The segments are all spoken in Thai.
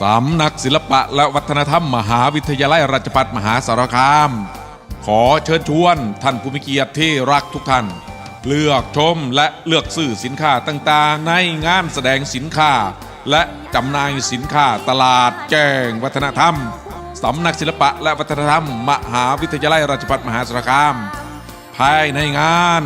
สำนักศิลปะและวัฒนธรรมมหาวิทยาลัยราชภัฏมหาสารคาม ขอเชิญชวนท่านผู้มีเกียรติที่รักทุกท่าน เลือกชมและเลือกซื้อสินค้าต่างๆ ในงานแสดงสินค้า และจำหน่ายสินค้าตลาดแจ้งวัฒนธรรมสำนักศิลปะและวัฒนธรรม มหาวิทยาลัยราชภัฏมหาสารคาม ภายในงาน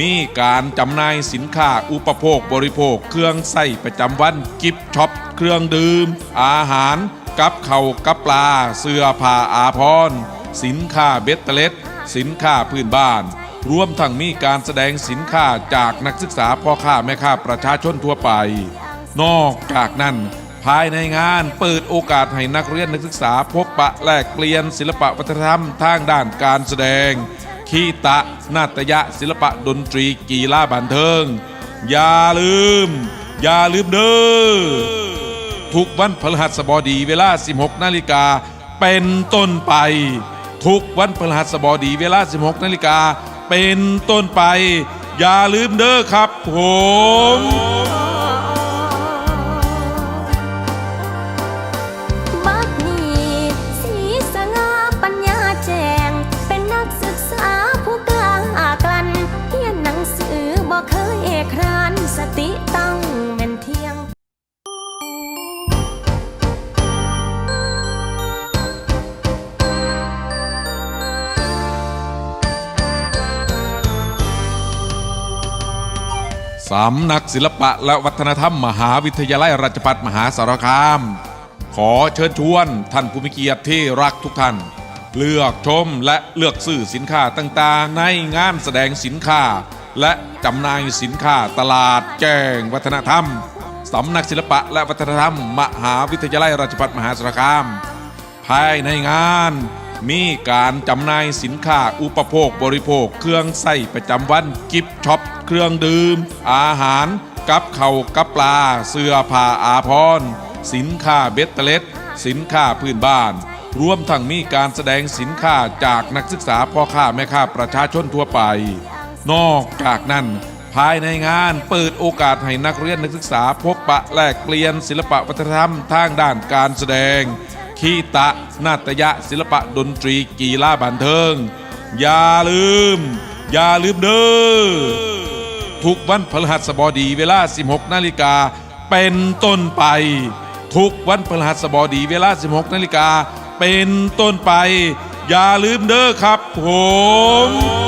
มีการจำหน่ายสินค้าอุปโภคบริโภค เครื่องใส่ประจำวันกิฟช็อป เครื่องดื่ม อาหาร กับเขากับปลา เสื้อผ้าอาภรณ์สินค้าเบ็ดเตล็ด สินค้าพื้นบ้าน รวมทั้งมีการแสดงสินค้าจากนักศึกษาพ่อค้าแม่ค้าประชาชนทั่วไป นอกจากนั้นภายในงานเปิดโอกาสให้นักเรียนนักศึกษาพบปะแลกเปลี่ยนศิลปะวัฒนธรรมทางด้านการแสดง คีตะนาฏยะ ศิลปะดนตรีกีฬาบันเทิง อย่าลืม อย่าลืมเด้อทุกวันพฤหัสบดีเวลา 16 นาฬิกาเป็นต้นไป ทุกวันพฤหัสบดีเวลา 16 นาฬิกาเป็นต้นไป อย่าลืมเด้อครับผม สำนักศิลปะและวัฒนธรรมมหาวิทยาลัยราชภัฏมหาสารคาม ขอเชิญชวนท่านผู้มีเกียรติที่รักทุกท่าน เลือกชมและเลือกซื้อสินค้าต่างๆ ในงานแสดงสินค้า และจำหน่ายสินค้าตลาดแจ้งวัฒนธรรมสำนักศิลปะและวัฒนธรรม มหาวิทยาลัยราชภัฏมหาสารคาม ภายในงาน มีการจำหน่ายสินค้าอุปโภคบริโภค เครื่องใส่ประจำวันกิฟช็อป เครื่องดื่ม อาหาร กับเขากับปลา เสื้อผ้าอาภรณ์สินค้าเบ็ดเตล็ด สินค้าพื้นบ้าน รวมทั้งมีการแสดงสินค้าจากนักศึกษาพ่อค้าแม่ค้าประชาชนทั่วไป นอกจากนั้นภายในงานเปิดโอกาสให้นักเรียนนักศึกษาพบปะแลกเปลี่ยนศิลปะวัฒนธรรมทางด้านการแสดง คีตะนาฏยะ ศิลปะดนตรีกีฬาบันเทิง อย่าลืม อย่าลืมเด้อทุกวันพฤหัสบดีเวลา 16 นาฬิกาเป็นต้นไป ทุกวันพฤหัสบดีเวลา 16 นาฬิกาเป็นต้นไป อย่าลืมเด้อครับผม